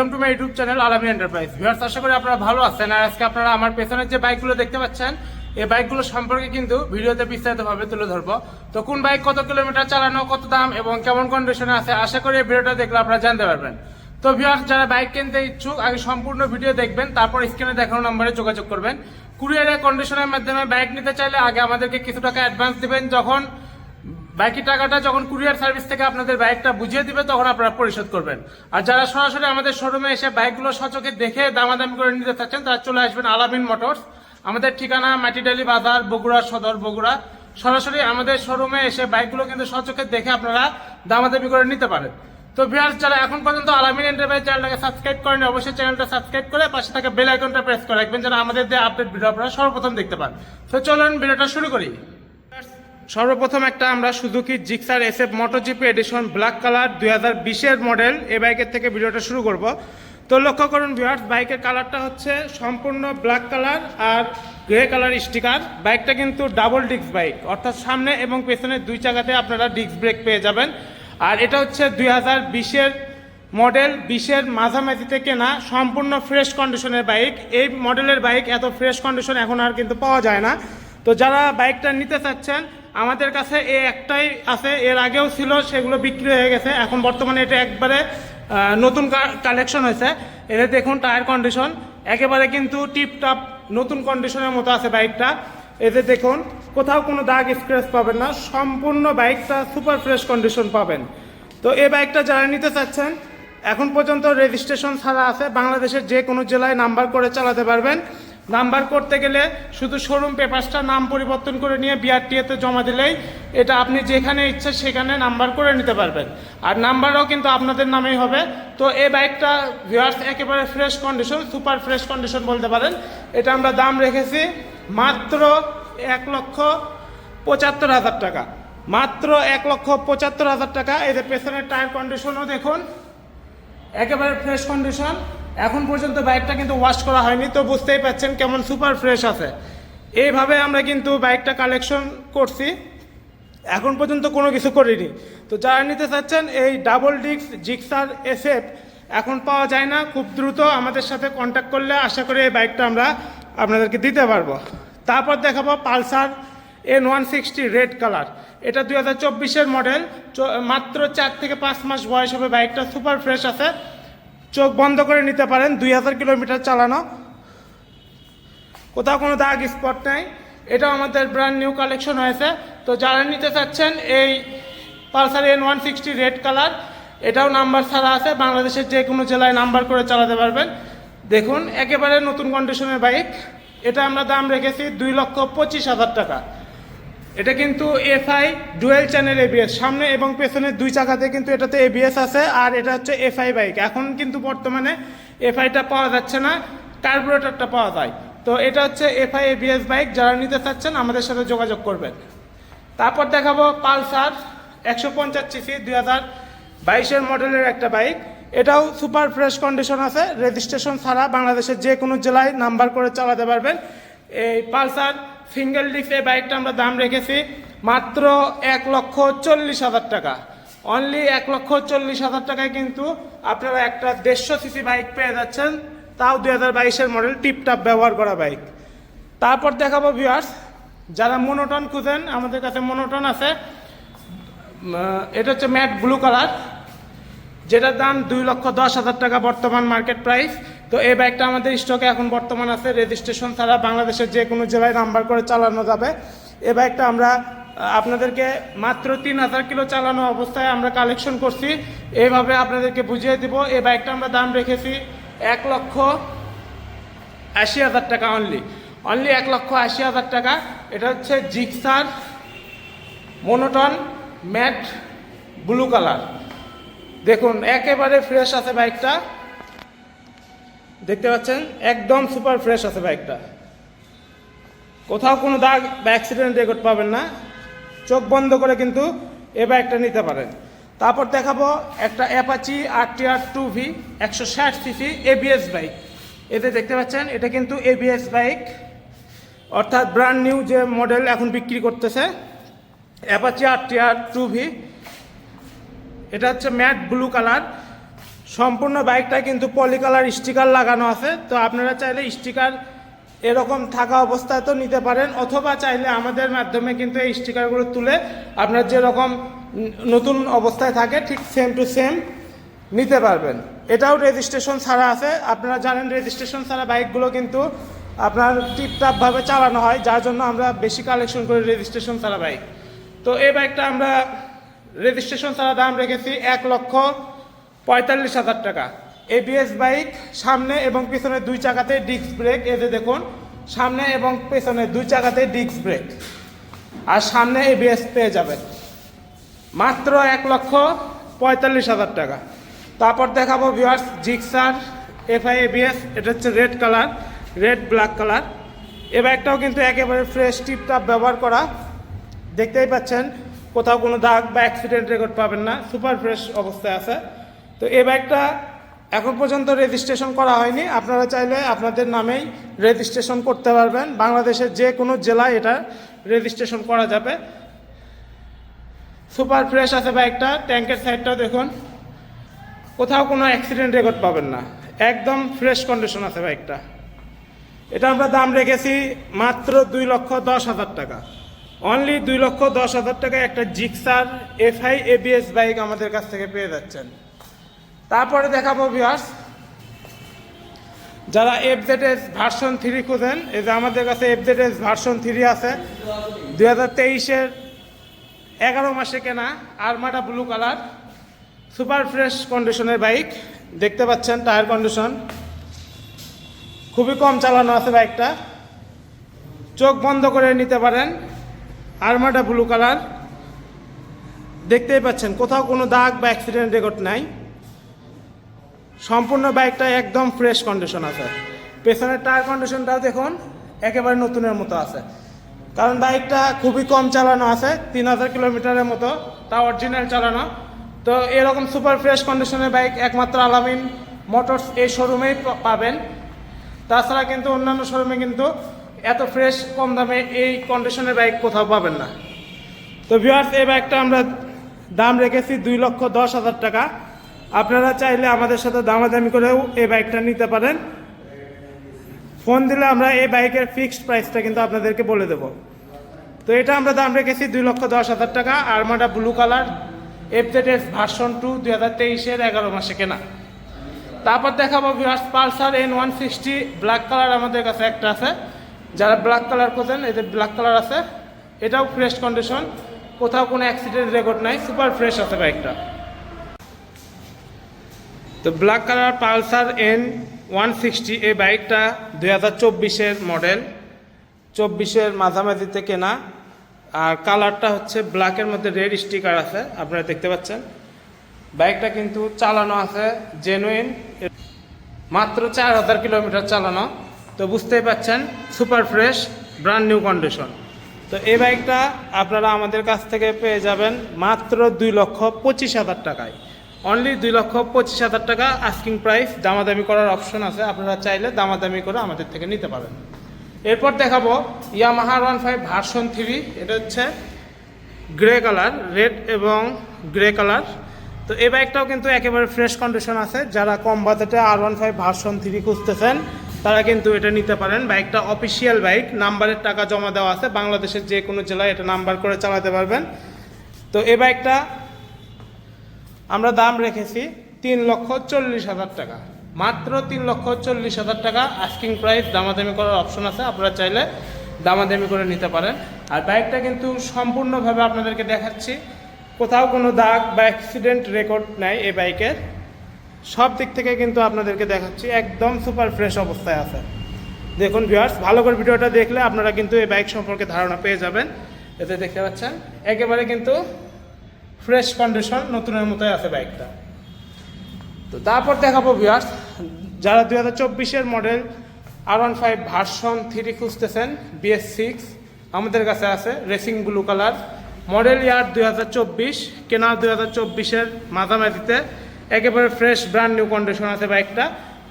welcome to my YouTube channel Alami enterprise viewers আশা করি আপনারা ভালো আছেন। আর আজকে আপনারা আমার পেছনের যে বাইকগুলো দেখতে পাচ্ছেন, এই বাইকগুলো সম্পর্কে কিন্তু ভিডিওতে বিস্তারিতভাবে তুলে ধরবো। তো কোন বাইক কত কিলোমিটার চালানো, কত দাম এবং কেমন কন্ডিশনে আছে, আশা করি এই ভিডিওটা দেখলে আপনারা জানতে পারবেন। তো ভিউয়ার্স যারা বাইক কিনতে ইচ্ছুক, আগে সম্পূর্ণ ভিডিও দেখবেন, তারপর স্ক্রিনে দেখানো নম্বরে যোগাযোগ করবেন। কুরিয়ারের কন্ডিশনের মাধ্যমে বাইক নিতে চাইলে আগে আমাদেরকে কিছু টাকা অ্যাডভান্স দেবেন। যখন বাকি টাকাটা যখন কুরিয়ার সার্ভিস থেকে আপনাদের বাইকটা বুঝিয়ে দিবে, তখন আপনারা পরিশোধ করবেন। আর যারা সরাসরি আমাদের শোরুমে এসে বাইকগুলো সচকে দেখে দামাদামি করে নিতে চাচ্ছেন তারা চলে আসবেন আলামিন মোটরস। আমাদের ঠিকানা মাটিডালি বাজার, বগুড়া সদর, বগুড়া। সরাসরি আমাদের শোরুমে এসে বাইকগুলো কিন্তু সচকে দেখে আপনারা দামাদামি করে নিতে পারেন। তো ভিউয়ার্স যারা এখন পর্যন্ত আলামিন এন্টারপ্রাইজ চ্যানেলটাকে সাবস্ক্রাইব করেন অবশ্যই চ্যানেলটা সাবস্ক্রাইব করে পাশে থাকা বেল আইকনটা প্রেস করে রাখবেন, যেন আমাদের যে আপডেট ভিডিও আপনারা সর্বপ্রথম দেখতে পান। তো চলুন, ভিডিওটা শুরু করি। সর্বপ্রথম একটা আমরা Suzuki Gixxer S F MotoGP edition black colour দুই হাজার বিশের মডেল এই বাইকের থেকে ভিডিওটা শুরু করব। তো লক্ষ্য করুন ভিউয়ার্স বাইকের কালারটা হচ্ছে সম্পূর্ণ ব্ল্যাক কালার আর গ্রে কালার স্টিকার বাইকটা কিন্তু ডাবল ডিস্ক বাইক অর্থাৎ সামনে এবং পেছনে দুই চাকাতে আপনারা ডিস্ক ব্রেক পেয়ে যাবেন। আর এটা হচ্ছে দুই হাজার বিশের মডেল বিশের মাঝামাঝিতে কেনা সম্পূর্ণ ফ্রেশ কন্ডিশনের বাইক এই মডেলের বাইক এত ফ্রেশ কন্ডিশন এখন আর কিন্তু পাওয়া যায় না। তো যারা বাইকটা নিতে চাচ্ছেন আমাদের কাছে এই একটাই আছে, এর আগেও ছিল, সেগুলো বিক্রি হয়ে গেছে। এখন বর্তমানে এটা একবারে নতুন কালেকশন হয়েছে। এতে দেখুন টায়ার কন্ডিশন একেবারে কিন্তু টিপটাপ নতুন কন্ডিশনের মতো আছে বাইকটা এতে দেখুন, কোথাও কোনো দাগ স্ক্র্যাচ পাবেন না, সম্পূর্ণ বাইকটা সুপার ফ্রেশ কন্ডিশন পাবেন। তো এই বাইকটা যারা নিতে চাচ্ছেন, এখন পর্যন্ত রেজিস্ট্রেশন ছাড়া আছে। বাংলাদেশের যে কোনো জেলায় নাম্বার করে চালাতে পারবেন। নাম্বার করতে গেলে শুধু শোরুম পেপারসটা নাম পরিবর্তন করে নিয়ে বিআরটিএতে জমা দিলেই এটা আপনি যেখানে ইচ্ছা সেখানে নাম্বার করে নিতে পারবেন। আর নাম্বারও কিন্তু আপনাদের নামেই হবে। তো এই বাইকটা ভিউয়ার্স একেবারে fresh condition super fresh condition বলতে পারেন। এটা আমরা দাম রেখেছি মাত্র এক লক্ষ পঁচাত্তর হাজার টাকা। মাত্র এক লক্ষ পঁচাত্তর হাজার টাকা। এদের পেছনের টায়ার কন্ডিশনও দেখুন, একেবারে ফ্রেশ কন্ডিশন এখন পর্যন্ত বাইকটা কিন্তু ওয়াশ করা হয়নি, তো বুঝতেই পাচ্ছেন কেমন সুপার ফ্রেশ আছে। এইভাবে আমরা কিন্তু বাইকটা কালেকশন করছি। এখন পর্যন্ত কোনো কিছু করিনি। তো যারা নিতে চাচ্ছেন, এই ডাবল ডিক্স জিক্সার এসএফ এখন পাওয়া যায় না। খুব দ্রুত আমাদের সাথে কন্ট্যাক্ট করলে আশা করি এই বাইকটা আমরা আপনাদেরকে দিতে পারব। তারপর দেখাবো Pulsar N one sixty red colour এটা দুই হাজার চব্বিশের মডেল মাত্র চার থেকে পাঁচ মাস বয়স হবে বাইকটা সুপার ফ্রেশ আছে। চোখ বন্ধ করে নিতে পারেন, দুই হাজার কিলোমিটার চালানো। কোথাও কোনো দাগ স্পট নাই। এটাও আমাদের ব্র্যান্ড নিউ কালেকশন হয়েছে। তো যারা নিতে চাচ্ছেন এই Pulsar N one sixty red colour এটাও নাম্বার ছাড়া আছে। বাংলাদেশের যে কোনো জেলায় নাম্বার করে চালাতে পারবেন। দেখুন, একেবারে নতুন কন্ডিশনের বাইক এটা আমরা দাম রেখেছি দুই লক্ষ পঁচিশ হাজার টাকা। এটা কিন্তু এফআই ডুয়েল চ্যানেল এবিএস সামনে এবং পেছনে দুই চাকাতে কিন্তু এটাতে এবিএস আছে, আর এটা হচ্ছে এফআই বাইক এখন কিন্তু বর্তমানে এফআইটা পাওয়া যাচ্ছে না কার্বোরেটরটা পাওয়া যায়। তো এটা হচ্ছে এফআই এবিএস বাইক যারা নিতে চাচ্ছেন আমাদের সাথে যোগাযোগ করবেন। তারপর দেখাবো পালসার, একশো পঞ্চাশ সিসি দুই হাজার বাইশের মডেলের একটা বাইক এটাও সুপার ফ্রেশ কন্ডিশন আছে রেজিস্ট্রেশন ছাড়া বাংলাদেশের যে কোনো জেলায় নাম্বার করে চালাতে পারবেন। এই পালসার সিঙ্গেল ডিস্ক এই বাইকটা আমরা দাম রেখেছি মাত্র এক লক্ষ চল্লিশ হাজার টাকা। অনলি এক লক্ষ চল্লিশ হাজার টাকায় কিন্তু আপনারা একটা দেড়শো সিসি বাইক পেয়ে যাচ্ছেন। তাও দুই হাজার বাইশের মডেল টিপটাপ ব্যবহার করা বাইক। তারপর দেখাবো ভিউয়ার্স যারা মনোটন খুঁজেন, আমাদের কাছে মনোটন আছে। এটা হচ্ছে ম্যাট ব্লু কালার যেটার দাম দুই লক্ষ দশ হাজার টাকা বর্তমান মার্কেট প্রাইস তো এই বাইকটা আমাদের স্টকে এখন বর্তমান আছে রেজিস্ট্রেশন ছাড়া বাংলাদেশের যে কোনো জেলায় নাম্বার করে চালানো যাবে। এই বাইকটা আমরা আপনাদেরকে মাত্র তিন হাজার কিলো চালানো অবস্থায় আমরা কালেকশন করছি। এইভাবে আপনাদেরকে বুঝিয়ে দিব, এই বাইকটা আমরা দাম রেখেছি এক লক্ষ আশি হাজার টাকা অনলি অনলি এক লক্ষ আশি হাজার টাকা। এটা হচ্ছে Gixxer monotone matte blue colour দেখুন, একেবারে ফ্রেশ আছে বাইকটা দেখতে পাচ্ছেন? একদম সুপার ফ্রেশ আছে বাইকটা। কোথাও কোনো দাগ বা অ্যাক্সিডেন্ট রেকর্ড পাবেন না। চোখ বন্ধ করে কিন্তু এ বাইকটা নিতে পারেন। তারপর দেখাবো একটা Apache R T R two V একশো ষাট সিসি এবিএস বাইক এতে দেখতে পাচ্ছেন, এটা কিন্তু এবিএস বাইক অর্থাৎ ব্র্যান্ড নিউ যে মডেল এখন বিক্রি করতেছে Apache R T R two V এটা হচ্ছে ম্যাট ব্লু কালার সম্পূর্ণ বাইকটা কিন্তু পলিকালার স্টিকার লাগানো আছে, তো আপনারা চাইলে স্টিকার এরকম থাকা অবস্থায় তো নিতে পারেন, অথবা চাইলে আমাদের মাধ্যমে কিন্তু এই স্টিকারগুলো তুলে আপনার যেরকম নতুন অবস্থায় থাকে, ঠিক সেম টু সেম নিতে পারবেন। এটাও রেজিস্ট্রেশন ছাড়া আছে, আপনারা জানেন রেজিস্ট্রেশন ছাড়া বাইকগুলো কিন্তু আপনার টিপটাপভাবে চালানো হয়, যার জন্য আমরা বেশি কালেকশন করি রেজিস্ট্রেশন ছাড়া বাইক। তো এই বাইকটা আমরা রেজিস্ট্রেশন ছাড়া দাম রেখেছি এক লক্ষ পঁয়তাল্লিশ হাজার টাকা। এবিএস বাইক সামনে এবং পিছনে দুই চাকাতে ডিস্ক ব্রেক এতে দেখুন, সামনে এবং পেছনে দুই চাকাতে ডিস্ক ব্রেক আর সামনে এবিএস পেয়ে যাবেন। মাত্র এক লক্ষ পঁয়তাল্লিশ হাজার টাকা। তারপর দেখাবো ভিউয়ার্স জিক্সার এফআই এবিএস এটা হচ্ছে red colour red black colour এ বাইকটাও কিন্তু একেবারে ফ্রেশ টিপটাপ ব্যবহার করা। দেখতেই পাচ্ছেন, কোথাও কোনো দাগ বা অ্যাক্সিডেন্ট রেকর্ড পাবেন না। সুপার ফ্রেশ অবস্থায় আছে। তো এই বাইকটা এখন পর্যন্ত রেজিস্ট্রেশন করা হয়নি। আপনারা চাইলে আপনাদের নামেই রেজিস্ট্রেশন করতে পারবেন। বাংলাদেশের যে কোনো জেলায় এটা রেজিস্ট্রেশন করা যাবে। সুপার ফ্রেশ আছে বাইকটা ট্যাঙ্কের সাইডটাও দেখুন। কোথাও কোনো অ্যাক্সিডেন্ট রেকর্ড পাবেন না। একদম ফ্রেশ কন্ডিশন আছে বাইকটা এটা আমরা দাম রেখেছি মাত্র দুই লক্ষ দশ হাজার টাকা। অনলি দুই লক্ষ দশ হাজার টাকায় একটা জিক্সার এফআই এবিএস বাইক আমাদের কাছ থেকে পেয়ে যাচ্ছেন। তারপরে দেখাবো ভিউয়ার্স যারা এফজেডএস ভার্সন থ্রি খুঁজেন, এই যে আমাদের কাছে এফজেডএস ভার্সন থ্রি আছে, দুই হাজার তেইশের এগারো মাসে কেনা Armada blue colour super fresh কন্ডিশনের বাইক দেখতে পাচ্ছেন টায়ার কন্ডিশন খুবই কম চালানো আছে বাইকটা চোখ বন্ধ করে নিতে পারেন আরমাটা ব্লু কালার দেখতেই পাচ্ছেন, কোথাও কোনো দাগ বা অ্যাক্সিডেন্ট রেকর্ড নাই। সম্পূর্ণ বাইকটা একদম ফ্রেশ কন্ডিশন আছে। পেছনের টায়ার কন্ডিশনটাও দেখুন, একেবারে নতুনের মতো আছে। কারণ বাইকটা খুবই কম চালানো আছে, তিন হাজার কিলোমিটারের মতো, তা অরিজিনাল চালানো। তো এরকম সুপার ফ্রেশ কন্ডিশনের বাইক একমাত্র আলামিন মোটরস এই শোরুমেই পাবেন। তাছাড়া কিন্তু অন্যান্য শোরুমে কিন্তু এত ফ্রেশ কম দামে এই কন্ডিশনের বাইক কোথাও পাবেন না। তো ভিউয়ার্স এই বাইকটা আমরা দাম রেখেছি দুই লক্ষ দশ হাজার টাকা। আপনারা চাইলে আমাদের সাথে দামাদামি করেও এই বাইকটা নিতে পারেন। ফোন দিলে আমরা এই বাইকের ফিক্সড প্রাইসটা কিন্তু আপনাদেরকে বলে দেব। তো এটা আমরা দাম রেখেছি দুই লক্ষ দশ হাজার টাকা। Armada blue colour FZS version two দুই হাজার তেইশের এগারো মাসে কেনা। তারপর দেখাবো viewers Pulsar N one sixty black colour আমাদের কাছে একটা আছে। যারা ব্ল্যাক কালার খোঁজেন এদের ব্ল্যাক কালার আছে, এটাও ফ্রেশ কন্ডিশন কোথাও কোনো অ্যাক্সিডেন্ট রেকর্ড নাই সুপার ফ্রেশ আছে বাইকটা। তো black colour Pulsar N one sixty এই বাইকটা দুই হাজার চব্বিশের মডেল চব্বিশের মাঝামাঝিতে কেনা। আর কালারটা হচ্ছে ব্ল্যাকের মধ্যে রেড স্টিকার আছে, আপনারা দেখতে পাচ্ছেন। বাইকটা কিন্তু চালানো আছে জেনুইন মাত্র চার হাজার কিলোমিটার চালানো। তো বুঝতেই পাচ্ছেন super fresh brand new condition তো এই বাইকটা আপনারা আমাদের কাছ থেকে পেয়ে যাবেন মাত্র দুই লক্ষ পঁচিশ হাজার টাকায়। অনলি দুই লক্ষ পঁচিশ হাজার টাকা আস্কিং প্রাইস দামাদামি করার অপশন আছে। আপনারা চাইলে দামাদামি করে আমাদের থেকে নিতে পারেন। এরপর দেখাবো Yamaha one five version three এটা হচ্ছে গ্রে কালার রেড এবং গ্রে কালার তো এই বাইকটাও কিন্তু একেবারে ফ্রেশ কন্ডিশন আছে। যারা কম বাজেটে R one five version three খুঁজতেছেন, তারা কিন্তু এটা নিতে পারেন। বাইকটা অফিসিয়াল বাইক নাম্বারের টাকা জমা দেওয়া আছে। বাংলাদেশের যে কোনো জেলায় এটা নাম্বার করে চালাতে পারবেন। তো এই বাইকটা আমরা দাম রেখেছি তিন লক্ষ চল্লিশ হাজার টাকা। মাত্র তিন লক্ষ চল্লিশ হাজার টাকা আস্কিং প্রাইস দামাদামি করার অপশন আছে। আপনারা চাইলে দামাদামি করে নিতে পারেন। আর বাইকটা কিন্তু সম্পূর্ণভাবে আপনাদেরকে দেখাচ্ছি। কোথাও কোনো দাগ বা অ্যাক্সিডেন্ট রেকর্ড নাই এই বাইকের সব দিক থেকে কিন্তু আপনাদেরকে দেখাচ্ছি, একদম সুপার ফ্রেশ অবস্থায় আছে। দেখুন ভিউয়ার্স ভালো করে ভিডিওটা দেখলে আপনারা কিন্তু এই বাইক সম্পর্কে ধারণা পেয়ে যাবেন। এতে দেখতে পাচ্ছেন, একেবারে কিন্তু ফ্রেশ কন্ডিশন নতুনের মতোই আছে বাইকটা তো তারপর দেখাবো ভিউয়ার্স যারা দুই হাজার চব্বিশের model R one five version three খুঁজতেছেন বিএস সিক্স আমাদের কাছে আছে racing blue colour model year দুই হাজার চব্বিশ, কেনা দুই হাজার চব্বিশের মাঝামাঝিতে, একেবারে ফ্রেশ ব্র্যান্ড নিউ কন্ডিশন আছে বাইকটা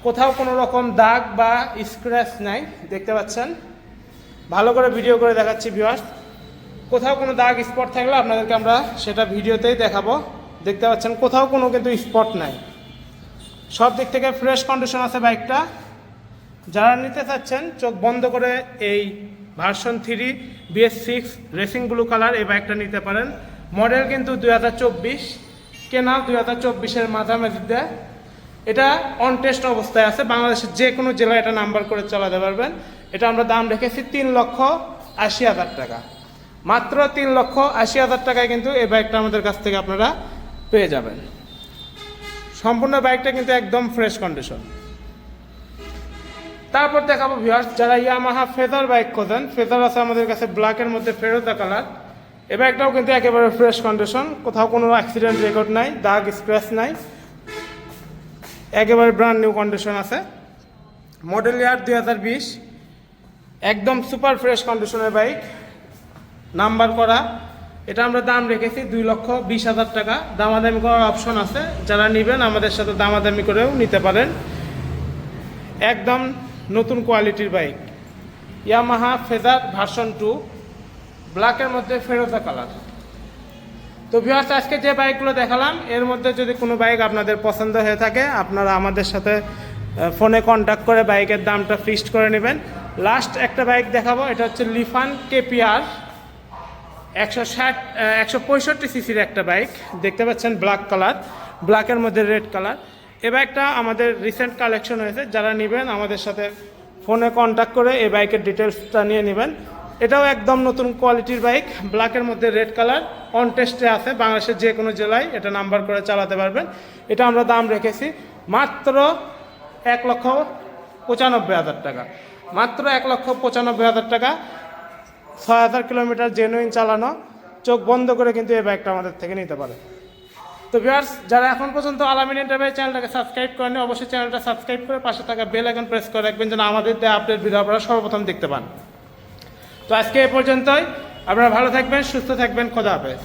কোথাও কোনো রকম দাগ বা স্ক্র্যাচ নাই, দেখতে পাচ্ছেন। ভালো করে ভিডিও করে দেখাচ্ছি ভিউয়ার্স কোথাও কোনো দাগ স্পট থাকলে আপনাদেরকে আমরা সেটা ভিডিওতেই দেখাবো। দেখতে পাচ্ছেন, কোথাও কোনো কিন্তু স্পট নাই। সব দিক থেকে ফ্রেশ কন্ডিশন আছে বাইকটা যারা নিতে চাচ্ছেন, চোখ বন্ধ করে এই version three BS six racing blue colour এই বাইকটা নিতে পারেন। মডেল কিন্তু দুই হাজার চব্বিশ, কেনা দুই হাজার চব্বিশের মাঝামাঝিতে। এটা অন টেস্ট অবস্থায় আছে। বাংলাদেশের যে কোনো জেলায় এটা নাম্বার করে চালাতে পারবেন। এটা আমরা দাম রেখেছি তিন লক্ষ আশি হাজার টাকা। মাত্র তিন লক্ষ আশি হাজার টাকায় কিন্তু এই বাইকটা আমাদের কাছ থেকে আপনারা পেয়ে যাবেন। সম্পূর্ণ বাইকটা কিন্তু একদম ফ্রেশ কন্ডিশন তারপর দেখাবো ভিউয়ার্স যারা ইয়ামাহা ফেদার বাইক খোঁজেন ফেদার আছে আমাদের কাছে ব্ল্যাকের মধ্যে ফেরোজা কালার এ বাইকটাও কিন্তু একেবারে ফ্রেশ কন্ডিশন কোথাও কোনো অ্যাক্সিডেন্ট রেকর্ড নাই, দাগ স্ক্র্যাচ নাই। একেবারে ব্র্যান্ড নিউ কন্ডিশন আছে। মডেল ইয়ার দুই হাজার বিশ, একদম সুপার ফ্রেশ কন্ডিশনের বাইক নাম্বার করা। এটা আমরা দাম রেখেছি দুই লক্ষ বিশ হাজার টাকা। দামাদামি করার অপশন আছে। যারা নেবেন, আমাদের সাথে দামাদামি করেও নিতে পারেন। একদম নতুন কোয়ালিটির bike Yamaha Fazer version two ব্ল্যাকের মধ্যে ফেরোজা কালার তো ভিউয়ার্স আজকে যে বাইকগুলো দেখালাম, এর মধ্যে যদি কোনো বাইক আপনাদের পছন্দ হয়ে থাকে, আপনারা আমাদের সাথে ফোনে কন্ট্যাক্ট করে বাইকের দামটা ফিক্সড করে নেবেন। লাস্ট একটা বাইক দেখাবো, এটা হচ্ছে লিফান কেপিআর একশো ষাট একশো পঁয়ষট্টি সিসির একটা বাইক। দেখতে পাচ্ছেন ব্ল্যাক কালার, ব্ল্যাকের মধ্যে রেড কালার। এ বাইকটা আমাদের রিসেন্ট কালেকশন হয়েছে। যারা নেবেন, আমাদের সাথে ফোনে কন্ট্যাক্ট করে এই বাইকের ডিটেলসটা নিয়ে নেবেন। এটাও একদম নতুন কোয়ালিটির বাইক, ব্ল্যাকের মধ্যে রেড কালার অন টেস্টে আছে। বাংলাদেশের যে কোনো জেলায় এটা নাম্বার করে চালাতে পারবেন। এটা আমরা দাম রেখেছি মাত্র এক লক্ষ পঁচানব্বই হাজার টাকা। মাত্র এক লক্ষ পঁচানব্বই হাজার টাকা। ছয় হাজার কিলোমিটার জেনুইন চালানো, চোখ বন্ধ করে কিন্তু এই বাইকটা আমাদের থেকে নিতে পারে। তো ভিউয়ার্স যারা এখন পর্যন্ত আলামিন এন্টারপ্রাইজ চ্যানেলটাকে সাবস্ক্রাইব করেনি অবশ্যই চ্যানেলটা সাবস্ক্রাইব করে পাশে থাকা বেল আইকন প্রেস করে রাখবেন যেন আমাদের দেওয়া আপডেট ভিডিও আপনারা সর্বপ্রথম দেখতে পান। তো আজকে এ পর্যন্তই। আপনারা ভালো থাকবেন, সুস্থ থাকবেন, খোদা হাফেজ।